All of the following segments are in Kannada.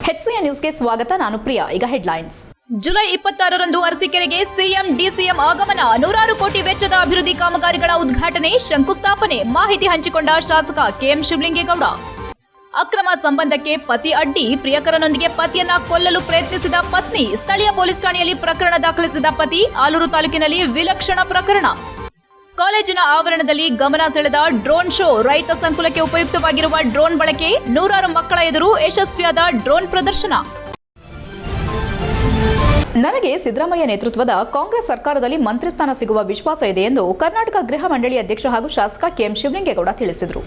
ಹೆಚ್ಸಿಯ ನ್ಯೂಸ್ಗೆ ಸ್ವಾಗತ, ನಾನು ಪ್ರಿಯಾ. ಈಗ ಹೆಡ್ಲೈನ್ಸ್ ಜುಲೈ ಇಪ್ಪತ್ತಾರರಂದು ಅರಸೀಕೆರೆಗೆ ಸಿಎಂ, ಡಿಸಿಎಂ ಆಗಮನ. ನೂರಾರು ಕೋಟಿ ವೆಚ್ಚದ ಅಭಿವೃದ್ಧಿ ಕಾಮಗಾರಿಗಳ ಉದ್ಘಾಟನೆ, ಶಂಕುಸ್ಥಾಪನೆ. ಮಾಹಿತಿ ಹಂಚಿಕೊಂಡ ಶಾಸಕ ಕೆಎಂ ಶಿವಲಿಂಗೇಗೌಡ. ಅಕ್ರಮ ಸಂಬಂಧಕ್ಕೆ ಪತಿ ಅಡ್ಡಿ, ಪ್ರಿಯಕರನೊಂದಿಗೆ ಪತಿಯನ್ನ ಕೊಲ್ಲಲು ಪ್ರಯತ್ನಿಸಿದ ಪತ್ನಿ. ಸ್ಥಳೀಯ ಪೊಲೀಸ್ ಠಾಣೆಯಲ್ಲಿ ಪ್ರಕರಣ ದಾಖಲಿಸಿದ ಪತಿ, ಆಲೂರು ತಾಲೂಕಿನಲ್ಲಿ ವಿಲಕ್ಷಣ ಪ್ರಕರಣ. ಕಾಲೇಜಿನ ಆವರಣದಲ್ಲಿ ಗಮನ ಸೆಳೆದ ಡ್ರೋನ್ ಶೋ ರೈತ ಸಂಕುಲಕ್ಕೆ ಉಪಯುಕ್ತವಾಗಿರುವ ಡ್ರೋನ್ ಬಳಕೆ ನೂರಾರು ಮಕ್ಕಳ ಎದುರು ಯಶಸ್ವಿಯಾದ ಡ್ರೋನ್ ಪ್ರದರ್ಶನ. ನನಗೆ ಸಿದ್ದರಾಮಯ್ಯ ನೇತೃತ್ವದ ಕಾಂಗ್ರೆಸ್ ಸರ್ಕಾರದಲ್ಲಿ ಮಂತ್ರಿ ಸ್ಥಾನ ಸಿಗುವ ವಿಶ್ವಾಸ ಇದೆ ಎಂದು ಕರ್ನಾಟಕ ಗೃಹ ಮಂಡಳಿ ಅಧ್ಯಕ್ಷ ಹಾಗೂ ಶಾಸಕ ಕೆಎಂ ಶಿವಲಿಂಗೇಗೌಡ ತಿಳಿಸಿದರು.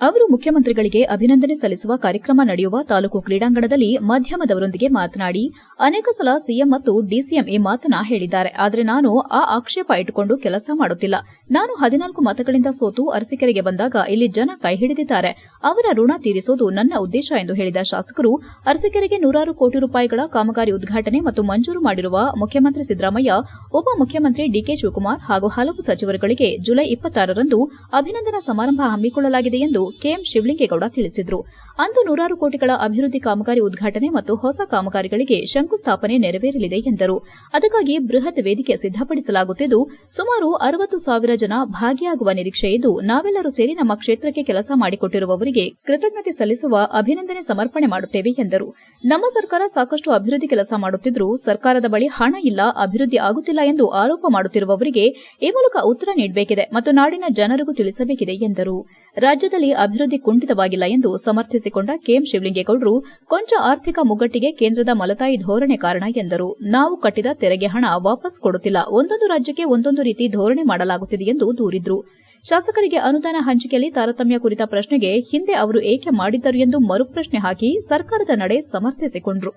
ಅವರು ಮುಖ್ಯಮಂತ್ರಿಗಳಿಗೆ ಅಭಿನಂದನೆ ಸಲ್ಲಿಸುವ ಕಾರ್ಯಕ್ರಮ ನಡೆಯುವ ತಾಲೂಕು ಕ್ರೀಡಾಂಗಣದಲ್ಲಿ ಮಾಧ್ಯಮದವರೊಂದಿಗೆ ಮಾತನಾಡಿ, ಅನೇಕ ಸಲ ಸಿಎಂ ಮತ್ತು ಡಿಸಿಎಂ ಈ ಮಾತನ್ನ ಹೇಳಿದ್ದಾರೆ. ಆದರೆ ನಾನು ಆ ಆಕ್ಷೇಪ ಇಟ್ಟುಕೊಂಡು ಕೆಲಸ ಮಾಡುತ್ತಿಲ್ಲ. ನಾನು ಹದಿನಾಲ್ಕು ಮತಗಳಿಂದ ಸೋತು ಅರಸಿಕೆರೆಗೆ ಬಂದಾಗ ಇಲ್ಲಿ ಜನ ಕೈ ಹಿಡಿದಿದ್ದಾರೆ. ಅವರ ಋಣ ತೀರಿಸೋದು ನನ್ನ ಉದ್ದೇಶ ಎಂದು ಹೇಳಿದ ಶಾಸಕರು, ಅರಸಿಕೆರೆಗೆ ನೂರಾರು ಕೋಟಿ ರೂಪಾಯಿಗಳ ಕಾಮಗಾರಿ ಉದ್ಘಾಟನೆ ಮತ್ತು ಮಂಜೂರು ಮಾಡಿರುವ ಮುಖ್ಯಮಂತ್ರಿ ಸಿದ್ದರಾಮಯ್ಯ ಉಪಮುಖ್ಯಮಂತ್ರಿ ಡಿಕೆ ಶಿವಕುಮಾರ್ ಹಾಗೂ ಹಲವು ಸಚಿವರುಗಳಿಗೆ ಜುಲೈ ಇಪ್ಪತ್ತಾರರಂದು ಅಭಿನಂದನಾ ಸಮಾರಂಭ ಹಮ್ಮಿಕೊಳ್ಳಲಾಗಿದೆ ಎಂದು ಕೆಎಂ ಶಿವಲಿಂಗೇಗೌಡ ತಿಳಿಸಿದರು. ಅಂದು ನೂರಾರು ಕೋಟಿಗಳ ಅಭಿವೃದ್ಧಿ ಕಾಮಗಾರಿ ಉದ್ಘಾಟನೆ ಮತ್ತು ಹೊಸ ಕಾಮಗಾರಿಗಳಿಗೆ ಶಂಕುಸ್ಥಾಪನೆ ನೆರವೇರಲಿದೆ ಎಂದರು. ಅದಕ್ಕಾಗಿ ಬೃಹತ್ ವೇದಿಕೆ ಸಿದ್ದಪಡಿಸಲಾಗುತ್ತಿದ್ದು ಸುಮಾರು ಅರವತ್ತು ಸಾವಿರ ಜನ ಭಾಗಿಯಾಗುವ ನಿರೀಕ್ಷೆ ಇದ್ದು, ನಾವೆಲ್ಲರೂ ಸೇರಿ ನಮ್ಮ ಕ್ಷೇತ್ರಕ್ಕೆ ಕೆಲಸ ಮಾಡಿಕೊಟ್ಟಿರುವವರಿಗೆ ಕೃತಜ್ಞತೆ ಸಲ್ಲಿಸುವ ಅಭಿನಂದನೆ ಸಮರ್ಪಣೆ ಮಾಡುತ್ತೇವೆ ಎಂದರು. ನಮ್ಮ ಸರ್ಕಾರ ಸಾಕಷ್ಟು ಅಭಿವೃದ್ಧಿ ಕೆಲಸ ಮಾಡುತ್ತಿದ್ದರೂ ಸರ್ಕಾರದ ಬಳಿ ಹಣ ಇಲ್ಲ, ಅಭಿವೃದ್ಧಿ ಆಗುತ್ತಿಲ್ಲ ಎಂದು ಆರೋಪ ಮಾಡುತ್ತಿರುವವರಿಗೆ ಈ ಮೂಲಕ ಉತ್ತರ ನೀಡಬೇಕಿದೆ ಮತ್ತು ನಾಡಿನ ಜನರಿಗೂ ತಿಳಿಸಬೇಕಿದೆ ಎಂದರು. ರಾಜ್ಯದಲ್ಲಿ ಅಭಿವೃದ್ಧಿ ಕುಂಠಿತವಾಗಿಲ್ಲ ಎಂದು ಸಮರ್ಥಿಸಿಕೊಂಡ ಕೆಎಂ ಶಿವಲಿಂಗೇಗೌಡರು, ಕೊಂಚ ಆರ್ಥಿಕ ಮುಗ್ಗಟ್ಟಿಗೆ ಕೇಂದ್ರದ ಮಲತಾಯಿ ಧೋರಣೆ ಕಾರಣ ಎಂದರು. ನಾವು ಕಟ್ಟಿದ ತೆರಿಗೆ ಹಣ ವಾಪಸ್ ಕೊಡುತ್ತಿಲ್ಲ. ಒಂದೊಂದು ರಾಜ್ಯಕ್ಕೆ ಒಂದೊಂದು ರೀತಿ ಧೋರಣೆ ಮಾಡಲಾಗುತ್ತಿದೆ ಎಂದು ದೂರಿದ್ರು. ಶಾಸಕರಿಗೆ ಅನುದಾನ ಹಂಚಿಕೆಯಲ್ಲಿ ತಾರತಮ್ಯ ಕುರಿತ ಪ್ರಶ್ನೆಗೆ ಹಿಂದೆ ಅವರು ಏಕೆ ಮಾಡಿದ್ದರು ಎಂದು ಮರುಪ್ರಶ್ನೆ ಹಾಕಿ ಸರ್ಕಾರದ ನಡೆ ಸಮರ್ಥಿಸಿಕೊಂಡರು.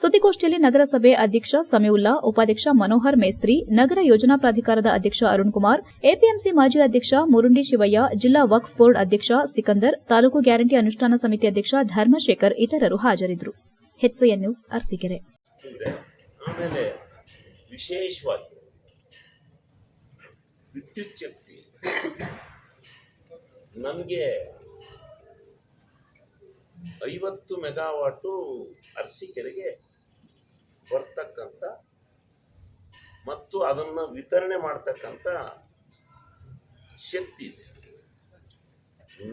ಸುದ್ದಿಗೋಷ್ಠಿಯಲ್ಲಿ ನಗರಸಭೆ ಅಧ್ಯಕ್ಷ ಸಮೀವುಲ್ಲಾ, ಉಪಾಧ್ಯಕ್ಷ ಮನೋಹರ್ ಮೇಸ್ತ್ರಿ, ನಗರ ಯೋಜನಾ ಪ್ರಾಧಿಕಾರದ ಅಧ್ಯಕ್ಷ ಅರುಣ್ ಕುಮಾರ್ ಎಪಿಎಂಸಿ ಮಾಜಿ ಅಧ್ಯಕ್ಷ ಮುರುಂಡಿ ಶಿವಯ್ಯ, ಜಿಲ್ಲಾ ವಕ್ಫ್ ಬೋರ್ಡ್ ಅಧ್ಯಕ್ಷ ಸಿಕಂದರ್, ತಾಲೂಕು ಗ್ಯಾರಂಟಿ ಅನುಷ್ಠಾನ ಸಮಿತಿ ಅಧ್ಯಕ್ಷ ಧರ್ಮಶೇಖರ್ ಇತರರು ಹಾಜರಿದ್ದರು. ನ್ಯೂಸ್, ಅರಸೀಕೆರೆ. ಆಮೇಲೆ ಐವತ್ತು ಮೆಗಾವಾಟು ಅರಸೀಕೆರೆಗೆ ಬರ್ತಕ್ಕಂಥ ಮತ್ತು ಅದನ್ನು ವಿತರಣೆ ಮಾಡ್ತಕ್ಕಂಥ ಶಕ್ತಿ ಇದೆ.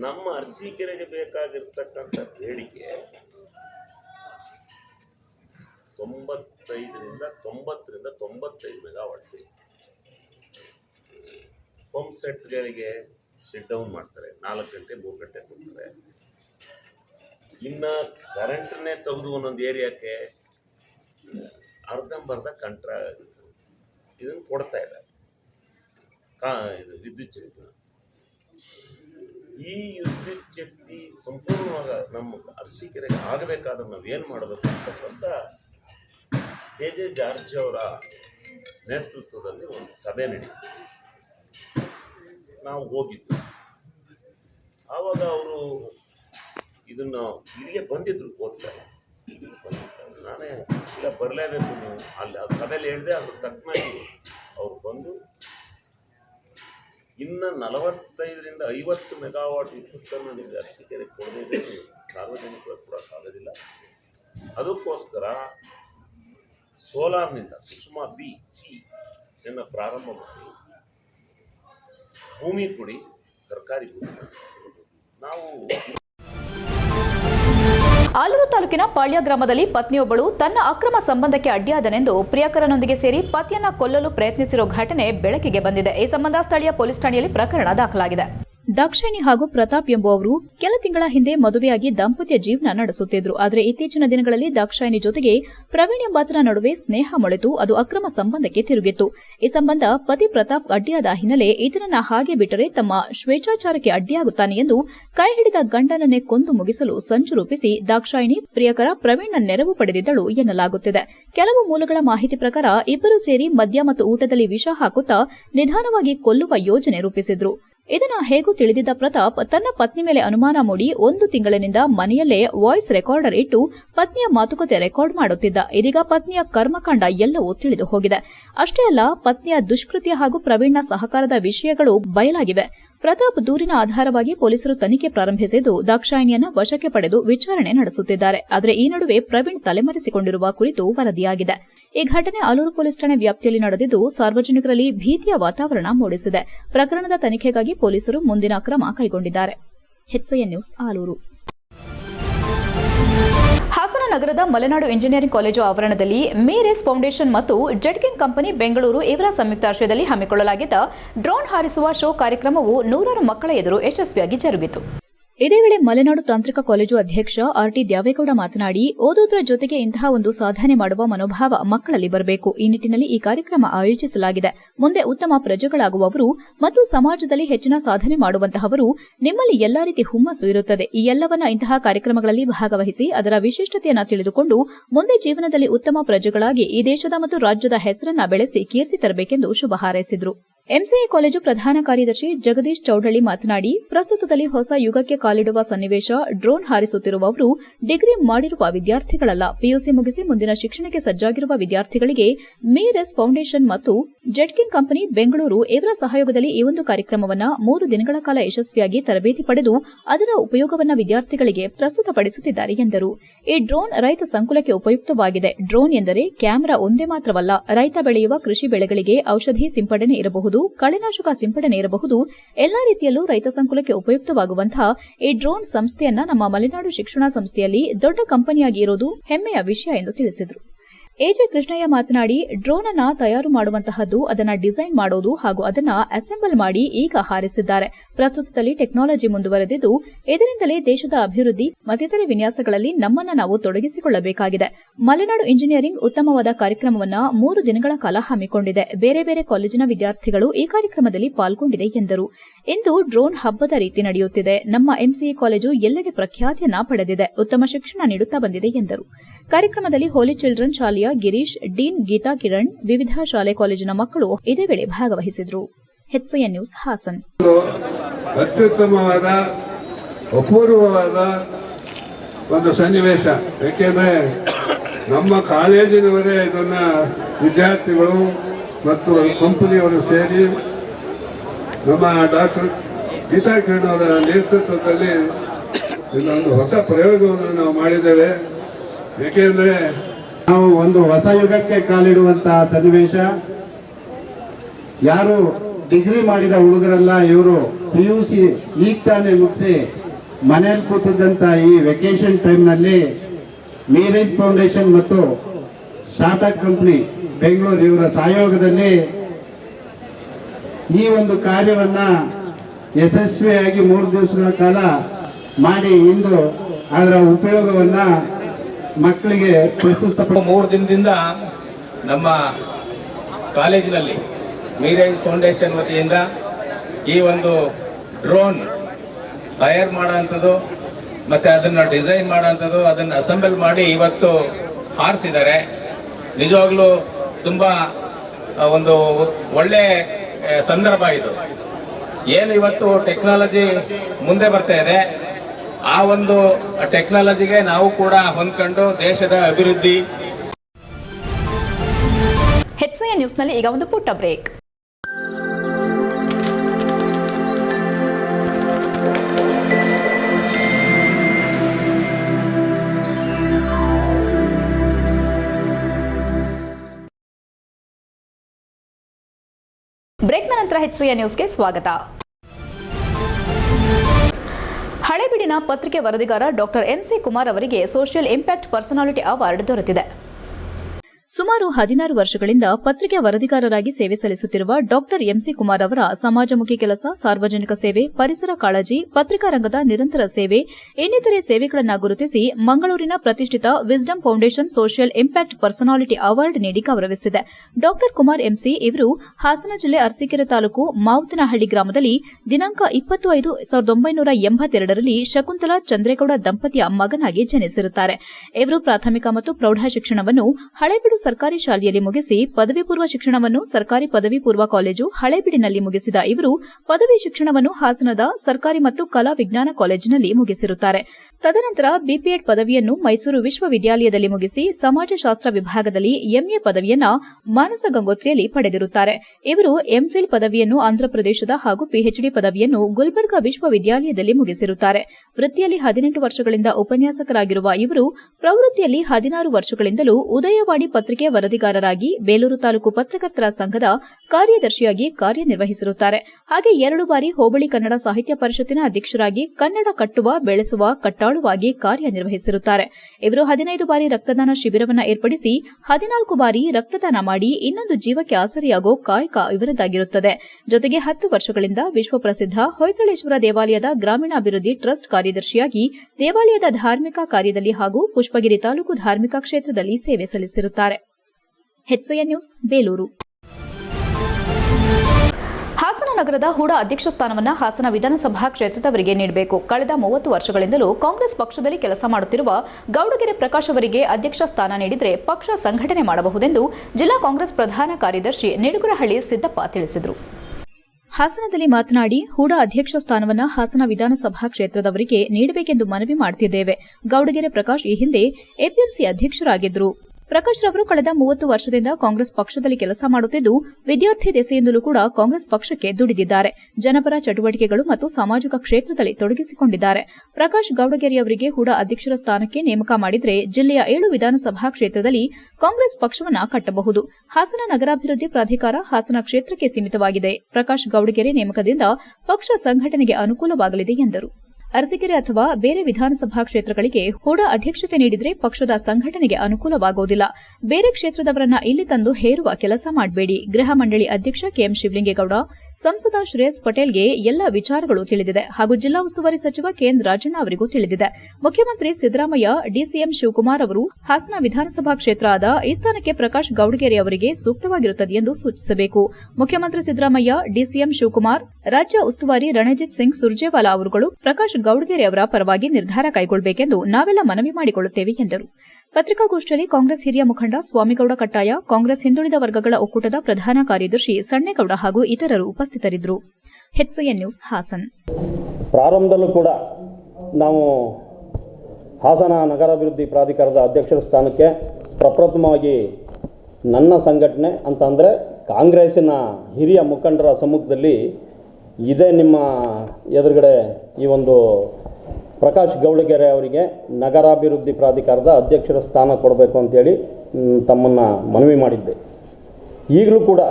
ನಮ್ಮ ಅರಸೀಕೆರೆಗೆ ಬೇಕಾಗಿರ್ತಕ್ಕಂಥ ಬೇಡಿಕೆ ತೊಂಬತ್ತೈದರಿಂದ ತೊಂಬತ್ತರಿಂದ ತೊಂಬತ್ತೈದು ಮೆಗಾವಾಟ್ ಪಂಪ್ ಸೆಟ್ಗಳಿಗೆ ಶೆಟ್ ಡೌನ್ ಮಾಡ್ತಾರೆ, ನಾಲ್ಕು ಗಂಟೆ, ಮೂರು ಗಂಟೆ ಕೊಡ್ತಾರೆ. ಇನ್ನು ಕರೆಂಟನ್ನೇ ತೆಗೆದು ಒಂದೊಂದು ಏರಿಯಾಕ್ಕೆ ಅರ್ಧಂಬರ್ಧ ಕಂಟ್ರಾ ಇದನ್ನು ಕೊಡ್ತಾ ಇದ್ದಾರೆ. ಕಾ, ಇದು ವಿದ್ಯುತ್ ಶಕ್ತಿ. ಈ ವಿದ್ಯುತ್ ಶಕ್ತಿ ಸಂಪೂರ್ಣವಾಗಿ ನಮ್ಮ ಅರಸೀಕೆರೆಗೆ ಆಗಬೇಕಾದ್ರೆ ನಾವೇನು ಮಾಡಬೇಕು ಅಂತಕ್ಕಂಥ ಕೆ. ಜೆ. ಜಾರ್ಜ್ ಅವರ ನೇತೃತ್ವದಲ್ಲಿ ಒಂದು ಸಭೆ ನಡೀತು. ನಾವು ಹೋಗಿದ್ದು ಆವಾಗ ಅವರು ಇದನ್ನು ಇಲ್ಲಿಗೆ ಬಂದಿದ್ರು ಹೋದ ಸಲ ನಾನೇ ಇಲ್ಲ, ಬರಲೇಬೇಕು ನೀವು. ಅಲ್ಲಿ ಆ ಸಭೆಯಲ್ಲಿ ಹೇಳಿದೆ, ಅದ್ರ ತಕ್ಕನಾಗಿ ಅವ್ರು ಬಂದು ಇನ್ನು ನಲವತ್ತೈದರಿಂದ ಐವತ್ತು ಮೆಗಾವಾಟ್ ವಿದ್ಯುತ್ತನ್ನು ನಿಮಗೆ ಅರಸಿಕೆರೆ ಕೊಡದೇ ಸಾರ್ವಜನಿಕರು ಕೂಡ ಸಾಗೋದಿಲ್ಲ ಅದಕ್ಕೋಸ್ಕರ ಸೋಲಾರ್ನಿಂದ, ಸುಷ್ಮಾ ಬಿ, ಸಿ ಅನ್ನು ಪ್ರಾರಂಭ ಮಾಡಿ, ಭೂಮಿ ಕೊಡಿ, ಸರ್ಕಾರಿ ಭೂಮಿ ನಾವು ಆಲೂರು ತಾಲೂಕಿನ ಪಾಳ್ಯ ಗ್ರಾಮದಲ್ಲಿ ಪತ್ನಿಯೊಬ್ಬಳು ತನ್ನ ಅಕ್ರಮ ಸಂಬಂಧಕ್ಕೆ ಅಡ್ಡಿಯಾದನೆಂದು ಪ್ರಿಯಕರನೊಂದಿಗೆ ಸೇರಿ ಪತಿಯನ್ನ ಕೊಲ್ಲಲು ಪ್ರಯತ್ನಿಸಿರುವ ಘಟನೆ ಬೆಳಕಿಗೆ ಬಂದಿದೆ. ಈ ಸಂಬಂಧ ಸ್ಥಳೀಯ ಪೊಲೀಸ್ ಠಾಣೆಯಲ್ಲಿ ಪ್ರಕರಣ ದಾಖಲಾಗಿದೆ. ದಾಕ್ಷಾಯಿಣಿ ಹಾಗೂ ಪ್ರತಾಪ್ ಎಂಬುವವರು ಕೆಲ ತಿಂಗಳ ಹಿಂದೆ ಮದುವೆಯಾಗಿ ದಾಂಪತ್ಯ ಜೀವನ ನಡೆಸುತ್ತಿದ್ರು. ಆದರೆ ಇತ್ತೀಚಿನ ದಿನಗಳಲ್ಲಿ ದಾಕ್ಷಾಯಿಣಿ ಜೊತೆಗೆ ಪ್ರವೀಣ್ ಎಂಬಾತನ ನಡುವೆ ಸ್ನೇಹ ಮೊಳೆತು, ಅದು ಅಕ್ರಮ ಸಂಬಂಧಕ್ಕೆ ತಿರುಗಿತ್ತು. ಈ ಸಂಬಂಧ ಪತಿ ಪ್ರತಾಪ್ ಅಡ್ಡಿಯಾದ ಹಿನ್ನೆಲೆ ಈತನನ್ನ ಹಾಗೆ ಬಿಟ್ಟರೆ ತಮ್ಮ ಸ್ವೇಚ್ಛಾಚಾರಕ್ಕೆ ಅಡ್ಡಿಯಾಗುತ್ತಾನೆ ಎಂದು ಕೈ ಹಿಡಿದ ಗಂಡನನ್ನೇ ಕೊಂದು ಮುಗಿಸಲು ಸಂಚು ರೂಪಿಸಿ ದಾಕ್ಷಾಯಿಣಿ, ಪ್ರಿಯಕರ ಪ್ರವೀಣ್ನ ನೆರವು ಪಡೆದಿದ್ದಳು ಎನ್ನಲಾಗುತ್ತಿದೆ. ಕೆಲವು ಮೂಲಗಳ ಮಾಹಿತಿ ಪ್ರಕಾರ ಇಬ್ಬರು ಸೇರಿ ಮದ್ಯ ಮತ್ತು ಊಟದಲ್ಲಿ ವಿಷ ಹಾಕುತ್ತಾ ನಿಧಾನವಾಗಿ ಕೊಲ್ಲುವ ಯೋಜನೆ ರೂಪಿಸಿದ್ರು. ಇದನ್ನ ಹೇಗೂ ತಿಳಿದಿದ್ದ ಪ್ರತಾಪ್, ತನ್ನ ಪತ್ನಿ ಮೇಲೆ ಅನುಮಾನ ಮೂಡಿ ಒಂದು ತಿಂಗಳಿನಿಂದ ಮನೆಯಲ್ಲೇ ವಾಯ್ಸ್ ರೆಕಾರ್ಡರ್ ಇಟ್ಟು ಪತ್ನಿಯ ಮಾತುಕತೆ ರೆಕಾರ್ಡ್ ಮಾಡುತ್ತಿದ್ದ. ಇದೀಗ ಪತ್ನಿಯ ಕರ್ಮಕಾಂಡ ಎಲ್ಲವೂ ತಿಳಿದು ಹೋಗಿದೆ. ಅಷ್ಟೇ ಅಲ್ಲ, ಪತ್ನಿಯ ದುಷ್ಕೃತ್ಯ ಹಾಗೂ ಪ್ರವೀಣ್ನ ಸಹಕಾರದ ವಿಷಯಗಳು ಬಯಲಾಗಿವೆ. ಪ್ರತಾಪ್ ದೂರಿನ ಆಧಾರವಾಗಿ ಪೊಲೀಸರು ತನಿಖೆ ಪ್ರಾರಂಭಿಸಿದ್ದು, ದಾಕ್ಷಾಯಿಣಿಯನ್ನ ವಶಕ್ಕೆ ಪಡೆದು ವಿಚಾರಣೆ ನಡೆಸುತ್ತಿದ್ದಾರೆ. ಆದರೆ ಈ ನಡುವೆ ಪ್ರವೀಣ್ ತಲೆಮರೆಸಿಕೊಂಡಿರುವ ಕುರಿತು ವರದಿಯಾಗಿದೆ. ಈ ಘಟನೆ ಆಲೂರು ಪೊಲೀಸ್ ಠಾಣೆ ವ್ಯಾಪ್ತಿಯಲ್ಲಿ ನಡೆದಿದ್ದು, ಸಾರ್ವಜನಿಕರಲ್ಲಿ ಭೀತಿಯ ವಾತಾವರಣ ಮೂಡಿಸಿದೆ. ಪ್ರಕರಣದ ತನಿಖೆಗಾಗಿ ಪೊಲೀಸರು ಮುಂದಿನ ಕ್ರಮ ಕೈಗೊಂಡಿದ್ದಾರೆ. ನ್ಯೂಸ್ ಆಲೂರು. ಹಾಸನ ನಗರದ ಮಲೆನಾಡು ಇಂಜಿನಿಯರಿಂಗ್ ಕಾಲೇಜು ಆವರಣದಲ್ಲಿ ಮೇರೇಸ್ ಫೌಂಡೇಶನ್ ಮತ್ತು ಜೆಟ್ಕಿಂಗ್ ಕಂಪನಿ ಬೆಂಗಳೂರು ಇವರ ಸಂಯುಕ್ತಾಶ್ರಯದಲ್ಲಿ ಹಮ್ಮಿಕೊಳ್ಳಲಾಗಿದ್ದ ಡ್ರೋನ್ ಹಾರಿಸುವ ಶೋ ಕಾರ್ಯಕ್ರಮವು ನೂರಾರು ಮಕ್ಕಳ ಎದುರು ಯಶಸ್ವಿಯಾಗಿ ಜರುಗಿತು. ಇದೇ ವೇಳೆ ಮಲೆನಾಡು ತಾಂತ್ರಿಕ ಕಾಲೇಜು ಅಧ್ಯಕ್ಷ ಆರ್ಟಿ ದ್ಯಾವೇಗೌಡ ಮಾತನಾಡಿ, ಓದೋದ್ರ ಜೊತೆಗೆ ಇಂತಹ ಒಂದು ಸಾಧನೆ ಮಾಡುವ ಮನೋಭಾವ ಮಕ್ಕಳಲ್ಲಿ ಬರಬೇಕು. ಈ ನಿಟ್ಟಿನಲ್ಲಿ ಈ ಕಾರ್ಯಕ್ರಮ ಆಯೋಜಿಸಲಾಗಿದೆ. ಮುಂದೆ ಉತ್ತಮ ಪ್ರಜೆಗಳಾಗುವವರು ಮತ್ತು ಸಮಾಜದಲ್ಲಿ ಹೆಚ್ಚಿನ ಸಾಧನೆ ಮಾಡುವಂತಹವರು ನಿಮ್ಮಲ್ಲಿ ಎಲ್ಲಾ ರೀತಿ ಹುಮ್ಮಸ್ಸು ಇರುತ್ತದೆ. ಈ ಎಲ್ಲವನ್ನ ಇಂತಹ ಕಾರ್ಯಕ್ರಮಗಳಲ್ಲಿ ಭಾಗವಹಿಸಿ ಅದರ ವಿಶಿಷ್ಟತೆಯನ್ನು ತಿಳಿದುಕೊಂಡು ಮುಂದೆ ಜೀವನದಲ್ಲಿ ಉತ್ತಮ ಪ್ರಜೆಗಳಾಗಿ ಈ ದೇಶದ ಮತ್ತು ರಾಜ್ಯದ ಹೆಸರನ್ನ ಬೆಳೆಸಿ ಕೀರ್ತಿ ತರಬೇಕೆಂದು ಶುಭ ಹಾರೈಸಿದರು. ಎಂಸಿಎ ಕಾಲೇಜು ಪ್ರಧಾನ ಕಾರ್ಯದರ್ಶಿ ಜಗದೀಶ್ ಚೌಡಳ್ಳಿ ಮಾತನಾಡಿ, ಪ್ರಸ್ತುತದಲ್ಲಿ ಹೊಸ ಯುಗಕ್ಕೆ ಕಾಲಿಡುವ ಸನ್ನಿವೇಶ ಡ್ರೋನ್ ಹಾರಿಸುತ್ತಿರುವವರು ಡಿಗ್ರಿ ಮಾಡಿರುವ ವಿದ್ಯಾರ್ಥಿಗಳಲ್ಲ. ಪಿಯುಸಿ ಮುಗಿಸಿ ಮುಂದಿನ ಶಿಕ್ಷಣಕ್ಕೆ ಸಜ್ಜಾಗಿರುವ ವಿದ್ಯಾರ್ಥಿಗಳಿಗೆ ಮೀರೆಸ್ ಫೌಂಡೇಶನ್ ಮತ್ತು ಜೆಟ್ಕಿಂಗ್ ಕಂಪನಿ ಬೆಂಗಳೂರು ಇವರ ಸಹಯೋಗದಲ್ಲಿ ಈ ಒಂದು ಕಾರ್ಯಕ್ರಮವನ್ನ ಮೂರು ದಿನಗಳ ಕಾಲ ಯಶಸ್ವಿಯಾಗಿ ತರಬೇತಿ ಪಡೆದು ಅದರ ಉಪಯೋಗವನ್ನು ವಿದ್ಯಾರ್ಥಿಗಳಿಗೆ ಪ್ರಸ್ತುತಪಡಿಸುತ್ತಿದ್ದಾರೆ ಎಂದರು. ಈ ಡ್ರೋನ್ ರೈತ ಸಂಕುಲಕ್ಕೆ ಉಪಯುಕ್ತವಾಗಿದೆ. ಡ್ರೋನ್ ಎಂದರೆ ಕ್ಯಾಮೆರಾ ಒಂದೇ ಮಾತ್ರವಲ್ಲ, ರೈತ ಬೆಳೆಯುವ ಕೃಷಿ ಬೆಳೆಗಳಿಗೆ ಔಷಧಿ ಸಿಂಪಡಣೆ ಇರಬಹುದು. ಕಳೆನಾಶಕ ಸಿಂಪಡಣೆ ಇರಬಹುದು. ಎಲ್ಲಾ ರೀತಿಯಲ್ಲೂ ರೈತ ಸಂಕುಲಕ್ಕೆ ಉಪಯುಕ್ತವಾಗುವಂತಹ ಈ ಡ್ರೋನ್ ಸಂಸ್ಥೆಯನ್ನ ನಮ್ಮ ಮಲೆನಾಡು ಶಿಕ್ಷಣ ಸಂಸ್ಥೆಯಲ್ಲಿ ದೊಡ್ಡ ಕಂಪನಿಯಾಗಿ ಇರೋದು ಹೆಮ್ಮೆಯ ವಿಷಯ ಎಂದು ತಿಳಿಸಿದರು. ಎಜೆ ಕೃಷ್ಣಯ್ಯ ಮಾತನಾಡಿ ಡ್ರೋನ್ ಅನ್ನ ತಯಾರು ಮಾಡುವಂತಹದ್ದು ಅದನ್ನ ಡಿಸೈನ್ ಮಾಡೋದು ಹಾಗೂ ಅದನ್ನ ಅಸೆಂಬಲ್ ಮಾಡಿ ಈಗ ಹಾರಿಸಿದ್ದಾರೆ. ಪ್ರಸ್ತುತದಲ್ಲಿ ಟೆಕ್ನಾಲಜಿ ಮುಂದುವರೆದಿದ್ದು, ಇದರಿಂದಲೇ ದೇಶದ ಅಭಿವೃದ್ಧಿ, ಮತ್ತಿತರ ವಿನ್ಯಾಸಗಳಲ್ಲಿ ನಮ್ಮನ್ನ ನಾವು ತೊಡಗಿಸಿಕೊಳ್ಳಬೇಕಾಗಿದೆ. ಮಲೆನಾಡು ಇಂಜಿನಿಯರಿಂಗ್ ಉತ್ತಮವಾದ ಕಾರ್ಯಕ್ರಮವನ್ನ ಮೂರು ದಿನಗಳ ಕಾಲ ಹಮ್ಮಿಕೊಂಡಿದೆ. ಬೇರೆ ಬೇರೆ ಕಾಲೇಜಿನ ವಿದ್ಯಾರ್ಥಿಗಳು ಈ ಕಾರ್ಯಕ್ರಮದಲ್ಲಿ ಪಾಲ್ಗೊಂಡಿದೆ ಎಂದರು. ಇಂದು ಡ್ರೋನ್ ಹಬ್ಬದ ರೀತಿ ನಡೆಯುತ್ತಿದೆ. ನಮ್ಮ ಎಂಸಿಎ ಕಾಲೇಜು ಎಲ್ಲೆಡೆ ಪ್ರಖ್ಯಾತಿಯನ್ನ ಪಡೆದಿದೆ. ಉತ್ತಮ ಶಿಕ್ಷಣ ನೀಡುತ್ತಾ ಬಂದಿದೆ ಎಂದರು. ಕಾರ್ಯಕ್ರಮದಲ್ಲಿ ಹೋಲಿ ಚಿಲ್ಡ್ರನ್ ಶಾಲೆಯ ಗಿರೀಶ್, ಡೀನ್, ಗೀತಾ ಕಿರಣ್, ವಿವಿಧ ಶಾಲೆ ಕಾಲೇಜಿನ ಮಕ್ಕಳು ಇದೇ ವೇಳೆ ಭಾಗವಹಿಸಿದರು. HCN news Hassan. ಅತ್ಯುತ್ತಮವಾದ, ಅಪೂರ್ವವಾದ ಒಂದು ಸನ್ನಿವೇಶ. ಯಾಕೆಂದ್ರೆ ನಮ್ಮ ಕಾಲೇಜಿನವರೇ ಇದನ್ನ ವಿದ್ಯಾರ್ಥಿಗಳು ಮತ್ತು ಕಂಪನಿಯವರು ಸೇರಿ ನಮ್ಮ ಡಾಕ್ಟರ್ ಗೀತಾ ಕಿರಣ್ ಅವರ ನೇತೃತ್ವದಲ್ಲಿ ಇದೊಂದು ಹೊಸ ಪ್ರಯೋಗವನ್ನು ನಾವು ಮಾಡಿದ್ದೇವೆ. ಏಕೆಂದರೆ ನಾವು ಒಂದು ಹೊಸ ಯುಗಕ್ಕೆ ಕಾಲಿಡುವಂತಹ ಸನ್ನಿವೇಶ. ಯಾರು ಡಿಗ್ರಿ ಮಾಡಿದ ಹುಡುಗರಲ್ಲ, ಇವರು ಪಿ ಯು ಸಿ ಈಗ ತಾನೇ ಮುಗಿಸಿ ಮನೆಯಲ್ಲಿ ಕೂತಿದ್ದಂತ ಈ ವೆಕೇಶನ್ ಟೈಮ್ನಲ್ಲಿ ಮೀರೇಜ್ ಫೌಂಡೇಶನ್ ಮತ್ತು ಸ್ಟಾರ್ಟ್ಅಪ್ ಕಂಪ್ನಿ ಬೆಂಗಳೂರು ಇವರ ಸಹಯೋಗದಲ್ಲಿ ಈ ಒಂದು ಕಾರ್ಯವನ್ನ ಯಶಸ್ವಿಯಾಗಿ ಮೂರು ದಿವಸಗಳ ಕಾಲ ಮಾಡಿ ಇಂದು ಅದರ ಉಪಯೋಗವನ್ನ ಮಕ್ಕಳಿಗೆ ಮೂರು ದಿನದಿಂದ ನಮ್ಮ ಕಾಲೇಜಿನಲ್ಲಿ ಮೀರೇಜ್ ಫೌಂಡೇಶನ್ ವತಿಯಿಂದ ಈ ಒಂದು ಡ್ರೋನ್ ತಯಾರು ಮಾಡೋಂಥದ್ದು ಮತ್ತು ಅದನ್ನು ಡಿಸೈನ್ ಮಾಡೋಂಥದ್ದು ಅದನ್ನು ಅಸೆಂಬಲ್ ಮಾಡಿ ಇವತ್ತು ಹಾರಿಸಿದ್ದಾರೆ. ನಿಜವಾಗ್ಲೂ ತುಂಬ ಒಂದು ಒಳ್ಳೆ ಸಂದರ್ಭ ಇದು. ಏನು ಇವತ್ತು ಟೆಕ್ನಾಲಜಿ ಮುಂದೆ ಬರ್ತಾ ಇದೆ? ಆ ಒಂದು ಟೆಕ್ನಾಲಜಿಗೆ ನಾವು ಕೂಡ ಹೊಂದ್ಕೊಂಡು ದೇಶದ ಅಭಿವೃದ್ಧಿ. ಹೆಚ್ಸಿಎ ನ್ಯೂಸ್ನಲ್ಲಿ ಈಗ ಒಂದು ಪುಟ್ಟ ಬ್ರೇಕ್. ಬ್ರೇಕ್ನ ನಂತರ ಹೆಚ್ಐಎನ್ ನ್ಯೂಸ್ಗೆ ಸ್ವಾಗತ. ಹಳೆಬೀಡಿನ ಪತ್ರಿಕೆ ವರದಿಗಾರ ಡಾಕ್ಟರ್ ಎಂಸಿ ಕುಮಾರ್ ಅವರಿಗೆ ಸೋಷಿಯಲ್ ಇಂಪ್ಯಾಕ್ಟ್ ಪರ್ಸನಾಲಿಟಿ ಅವಾರ್ಡ್ ದೊರೆತಿದೆ. ಸುಮಾರು ಹದಿನಾರು ವರ್ಷಗಳಿಂದ ಪತ್ರಿಕೆ ವರದಿಗಾರರಾಗಿ ಸೇವೆ ಸಲ್ಲಿಸುತ್ತಿರುವ ಡಾಕ್ಟರ್ ಎಂಸಿ ಕುಮಾರ್ ಅವರ ಸಮಾಜಮುಖಿ ಕೆಲಸ, ಸಾರ್ವಜನಿಕ ಸೇವೆ, ಪರಿಸರ ಕಾಳಜಿ, ಪತ್ರಿಕಾ ರಂಗದ ನಿರಂತರ ಸೇವೆ, ಇನ್ನಿತರೆ ಸೇವೆಗಳನ್ನು ಗುರುತಿಸಿ ಮಂಗಳೂರಿನ ಪ್ರತಿಷ್ಠಿತ wisdom foundation social impact personality award ನೀಡಿ ಗೌರವಿಸಿದೆ. ಡಾಕ್ಟರ್ ಕುಮಾರ್ ಎಂಸಿ ಇವರು ಹಾಸನ ಜಿಲ್ಲೆ ಅರಸೀಕೆರೆ ತಾಲೂಕು ಮಾವುತನಹಳ್ಳಿ ಗ್ರಾಮದಲ್ಲಿ ದಿನಾಂಕ ಇಪ್ಪತ್ತು ಐದು ಸಾವಿರದ ಒಂಬೈನೂರ ಎಂಬತ್ತೆರಡರಲ್ಲಿ ಶಕುಂತಲಾ ಚಂದ್ರೇಗೌಡ ದಂಪತಿಯ ಮಗನಾಗಿ ಜನಿಸಿರುತ್ತಾರೆ. ಇವರು ಪ್ರಾಥಮಿಕ ಮತ್ತು ಪ್ರೌಢ ಶಿಕ್ಷಣವನ್ನು ಹಳೆಬೀಡು ಸರ್ಕಾರಿ ಶಾಲೆಯಲ್ಲಿ ಮುಗಿಸಿ ಪದವಿ ಪೂರ್ವ ಶಿಕ್ಷಣವನ್ನು ಸರ್ಕಾರಿ ಪದವಿ ಪೂರ್ವ ಕಾಲೇಜು ಹಳೇಬೀಡಿನಲ್ಲಿ ಮುಗಿಸಿದ ಇವರು ಪದವಿ ಶಿಕ್ಷಣವನ್ನು ಹಾಸನದ ಸರ್ಕಾರಿ ಮತ್ತು ಕಲಾ ವಿಜ್ಞಾನ ಕಾಲೇಜಿನಲ್ಲಿ ಮುಗಿಸಿರುತ್ತಾರೆ. ತದನಂತರ ಬಿಪಿಎಡ್ ಪದವಿಯನ್ನು ಮೈಸೂರು ವಿಶ್ವವಿದ್ಯಾಲಯದಲ್ಲಿ ಮುಗಿಸಿ ಸಮಾಜಶಾಸ್ತ್ರ ವಿಭಾಗದಲ್ಲಿ ಎಂಎ ಪದವಿಯನ್ನ ಮಾನಸ ಗಂಗೋತ್ರಿಯಲ್ಲಿ ಪಡೆದಿರುತ್ತಾರೆ. ಇವರು ಎಂಫಿಲ್ ಪದವಿಯನ್ನು ಆಂಧ್ರಪ್ರದೇಶದ ಹಾಗೂ ಪಿಎಚ್ಡಿ ಪದವಿಯನ್ನು ಗುಲ್ಬರ್ಗಾ ವಿಶ್ವವಿದ್ಯಾಲಯದಲ್ಲಿ ಮುಗಿಸಿರುತ್ತಾರೆ. ವೃತ್ತಿಯಲ್ಲಿ ಹದಿನೆಂಟು ವರ್ಷಗಳಿಂದ ಉಪನ್ಯಾಸಕರಾಗಿರುವ ಇವರು ಪ್ರವೃತ್ತಿಯಲ್ಲಿ ಹದಿನಾರು ವರ್ಷಗಳಿಂದಲೂ ಉದಯವಾಣಿ ಪತ್ರಿಕೆ ವರದಿಗಾರರಾಗಿ ಬೇಲೂರು ತಾಲೂಕು ಪತ್ರಕರ್ತರ ಸಂಘದ ಕಾರ್ಯದರ್ಶಿಯಾಗಿ ಕಾರ್ಯನಿರ್ವಹಿಸಿರುತ್ತಾರೆ. ಹಾಗೆ ಎರಡು ಬಾರಿ ಹೋಬಳಿ ಕನ್ನಡ ಸಾಹಿತ್ಯ ಪರಿಷತ್ತಿನ ಅಧ್ಯಕ್ಷರಾಗಿ ಕನ್ನಡ ಕಟ್ಟುವ, ಬೆಳೆಸುವ ಕಟ್ಟಾಳುವಾಗಿ ಕಾರ್ಯನಿರ್ವಹಿಸಿರುತ್ತಾರೆ. ಇವರು ಹದಿನೈದು ಬಾರಿ ರಕ್ತದಾನ ಶಿಬಿರವನ್ನು ಏರ್ಪಡಿಸಿ, ಹದಿನಾಲ್ಕು ಬಾರಿ ರಕ್ತದಾನ ಮಾಡಿ ಇನ್ನೊಂದು ಜೀವಕ್ಕೆ ಆಸರೆಯಾಗೋ ಕಾಯಕ ಇವರದ್ದಾಗಿರುತ್ತದೆ. ಜೊತೆಗೆ ಹತ್ತು ವರ್ಷಗಳಿಂದ ವಿಶ್ವಪ್ರಸಿದ್ಧ ಹೊಯ್ಸಳೇಶ್ವರ ದೇವಾಲಯದ ಗ್ರಾಮೀಣಾಭಿವೃದ್ಧಿ ಟ್ರಸ್ಟ್ ಕಾರ್ಯದರ್ಶಿಯಾಗಿ ದೇವಾಲಯದ ಧಾರ್ಮಿಕ ಕಾರ್ಯದಲ್ಲಿ ಹಾಗೂ ಪುಷ್ಪಗಿರಿ ತಾಲೂಕು ಧಾರ್ಮಿಕ ಕ್ಷೇತ್ರದಲ್ಲಿ ಸೇವೆ ಸಲ್ಲಿಸಿರುತ್ತಾರೆ. ನ್ಯೂಸ್, ಬೇಲೂರು. ಹಾಸನ ನಗರದ ಹೂಡ ಅಧ್ಯಕ್ಷ ಸ್ಥಾನವನ್ನು ಹಾಸನ ವಿಧಾನಸಭಾ ಕ್ಷೇತ್ರದವರಿಗೆ ನೀಡಬೇಕು. ಕಳೆದ ಮೂವತ್ತು ವರ್ಷಗಳಿಂದಲೂ ಕಾಂಗ್ರೆಸ್ ಪಕ್ಷದಲ್ಲಿ ಕೆಲಸ ಮಾಡುತ್ತಿರುವ ಗೌಡಗೆರೆ ಪ್ರಕಾಶ್ ಅವರಿಗೆ ಅಧ್ಯಕ್ಷ ಸ್ಥಾನ ನೀಡಿದರೆ ಪಕ್ಷ ಸಂಘಟನೆ ಮಾಡಬಹುದೆಂದು ಜಿಲ್ಲಾ ಕಾಂಗ್ರೆಸ್ ಪ್ರಧಾನ ಕಾರ್ಯದರ್ಶಿ ನಿಡುಗುರಹಳ್ಳಿ ಸಿದ್ದಪ್ಪ ತಿಳಿಸಿದರು. ಹಾಸನದಲ್ಲಿ ಮಾತನಾಡಿ, ಹೂಡ ಅಧ್ಯಕ್ಷ ಸ್ಥಾನವನ್ನ ಹಾಸನ ವಿಧಾನಸಭಾ ಕ್ಷೇತ್ರದವರಿಗೆ ನೀಡಬೇಕೆಂದು ಮನವಿ ಮಾಡುತ್ತಿದ್ದೇವೆ ಗೌಡಗೆರೆ ಪ್ರಕಾಶ್ ಈ ಹಿಂದೆ ಎಪಿಎಂಸಿ ಅಧ್ಯಕ್ಷರಾಗಿದ್ದರು. ಪ್ರಕಾಶ್ ರವರು ಕಳೆದ ಮೂವತ್ತು ವರ್ಷದಿಂದ ಕಾಂಗ್ರೆಸ್ ಪಕ್ಷದಲ್ಲಿ ಕೆಲಸ ಮಾಡುತ್ತಿದ್ದು, ವಿದ್ಯಾರ್ಥಿ ದೆಸೆಯಿಂದಲೂ ಕೂಡ ಕಾಂಗ್ರೆಸ್ ಪಕ್ಷಕ್ಕೆ ದುಡಿದಿದ್ದಾರೆ. ಜನಪರ ಚಟುವಟಿಕೆಗಳು ಮತ್ತು ಸಾಮಾಜಿಕ ಕ್ಷೇತ್ರದಲ್ಲಿ ತೊಡಗಿಸಿಕೊಂಡಿದ್ದಾರೆ. ಪ್ರಕಾಶ್ ಗೌಡಗೆರೆಯವರಿಗೆ ಹೂಡ ಅಧ್ಯಕ್ಷರ ಸ್ಥಾನಕ್ಕೆ ನೇಮಕ ಮಾಡಿದರೆ ಜಿಲ್ಲೆಯ ಏಳು ವಿಧಾನಸಭಾ ಕ್ಷೇತ್ರದಲ್ಲಿ ಕಾಂಗ್ರೆಸ್ ಪಕ್ಷವನ್ನ ಕಟ್ಟಬಹುದು. ಹಾಸನ ನಗರಾಭಿವೃದ್ಧಿ ಪ್ರಾಧಿಕಾರ ಹಾಸನ ಕ್ಷೇತ್ರಕ್ಕೆ ಸೀಮಿತವಾಗಿದೆ. ಪ್ರಕಾಶ್ ಗೌಡಗೆರೆ ನೇಮಕದಿಂದ ಪಕ್ಷ ಸಂಘಟನೆಗೆ ಅನುಕೂಲವಾಗಲಿದೆ ಎಂದರು. ಅರಸೀಕೆರೆ ಅಥವಾ ಬೇರೆ ವಿಧಾನಸಭಾ ಕ್ಷೇತ್ರಗಳಿಗೆ ಕೂಡ ಅಧ್ಯಕ್ಷತೆ ನೀಡಿದರೆ ಪಕ್ಷದ ಸಂಘಟನೆಗೆ ಅನುಕೂಲವಾಗುವುದಿಲ್ಲ ಬೇರೆ ಕ್ಷೇತ್ರದವರನ್ನ ಇಲ್ಲಿ ತಂದು ಹೇರುವ ಕೆಲಸ ಮಾಡಬೇಡಿ. ಗೃಹ ಮಂಡಳಿ ಅಧ್ಯಕ್ಷ ಕೆಎಂ ಶಿವಲಿಂಗೇಗೌಡ ಸಂಸದ ಶ್ರೇಯಸ್ ಪಟೇಲ್ಗೆ ಎಲ್ಲ ವಿಚಾರಗಳು ತಿಳಿದಿದೆ ಹಾಗೂ ಜಿಲ್ಲಾ ಉಸ್ತುವಾರಿ ಸಚಿವ ಕೆಎನ್ ರಾಜಣ್ಣ ಅವರಿಗೂ ತಿಳಿದಿದೆ. ಮುಖ್ಯಮಂತ್ರಿ ಸಿದ್ದರಾಮಯ್ಯ, ಡಿಸಿಎಂ ಶಿವಕುಮಾರ್ ಅವರು ಹಾಸನ ವಿಧಾನಸಭಾ ಕ್ಷೇತ್ರ ಆದ ಈ ಸ್ಥಾನಕ್ಕೆ ಪ್ರಕಾಶ್ ಗೌಡಗೆರೆ ಅವರಿಗೆ ಸೂಕ್ತವಾಗಿರುತ್ತದೆ ಎಂದು ಸೂಚಿಸಬೇಕು. ಮುಖ್ಯಮಂತ್ರಿ ಸಿದ್ದರಾಮಯ್ಯ, ಡಿಸಿಎಂ ಶಿವಕುಮಾರ್, ರಾಜ್ಯ ಉಸ್ತುವಾರಿ ರಣಜಿತ್ ಸಿಂಗ್ ಸುರ್ಜೇವಾಲಾ ಅವರುಗಳು ಪ್ರಕಾಶ್ ಗೌಡಗೆರೆ ಅವರ ಪರವಾಗಿ ನಿರ್ಧಾರ ಕೈಗೊಳ್ಳಬೇಕೆಂದು ನಾವೆಲ್ಲ ಮನವಿ ಮಾಡಿಕೊಳ್ಳುತ್ತೇವೆ ಎಂದರು. ಪತ್ರಿಕಾಗೋಷ್ಠಿಯಲ್ಲಿ ಕಾಂಗ್ರೆಸ್ ಹಿರಿಯ ಮುಖಂಡ ಸ್ವಾಮಿಗೌಡ ಕಟ್ಟಾಯ, ಕಾಂಗ್ರೆಸ್ ಹಿಂದುಳಿದ ವರ್ಗಗಳ ಒಕ್ಕೂಟದ ಪ್ರಧಾನ ಕಾರ್ಯದರ್ಶಿ ಸಣ್ಣೇಗೌಡ ಹಾಗೂ ಇತರರು ಉಪಸ್ಥಿತರಿದ್ದರು. HCN news Haasan. ಪ್ರಾರಂಭದಲ್ಲೂ ಕೂಡ ನಾವು ಹಾಸನ ನಗರಾಭಿವೃದ್ಧಿ ಪ್ರಾಧಿಕಾರದ ಅಧ್ಯಕ್ಷರ ಸ್ಥಾನಕ್ಕೆ ಪ್ರಪ್ರಥಮವಾಗಿ ನನ್ನ ಸಂಘಟನೆ ಅಂತಂದರೆ ಕಾಂಗ್ರೆಸ್ಸಿನ ಹಿರಿಯ ಮುಖಂಡರ ಸಮ್ಮುಖದಲ್ಲಿ ಇದೇ ನಿಮ್ಮ ಎದುರುಗಡೆ ಈ ಒಂದು ಪ್ರಕಾಶ್ ಗೌಳಗೆರೆ ಅವರಿಗೆ ನಗರಾಭಿವೃದ್ಧಿ ಪ್ರಾಧಿಕಾರದ ಅಧ್ಯಕ್ಷರ ಸ್ಥಾನ ಕೊಡಬೇಕು ಅಂತೇಳಿ ತಮ್ಮನ್ನು ಮನವಿ ಮಾಡಿದ್ದೆ. ಈಗಲೂ ಕೂಡ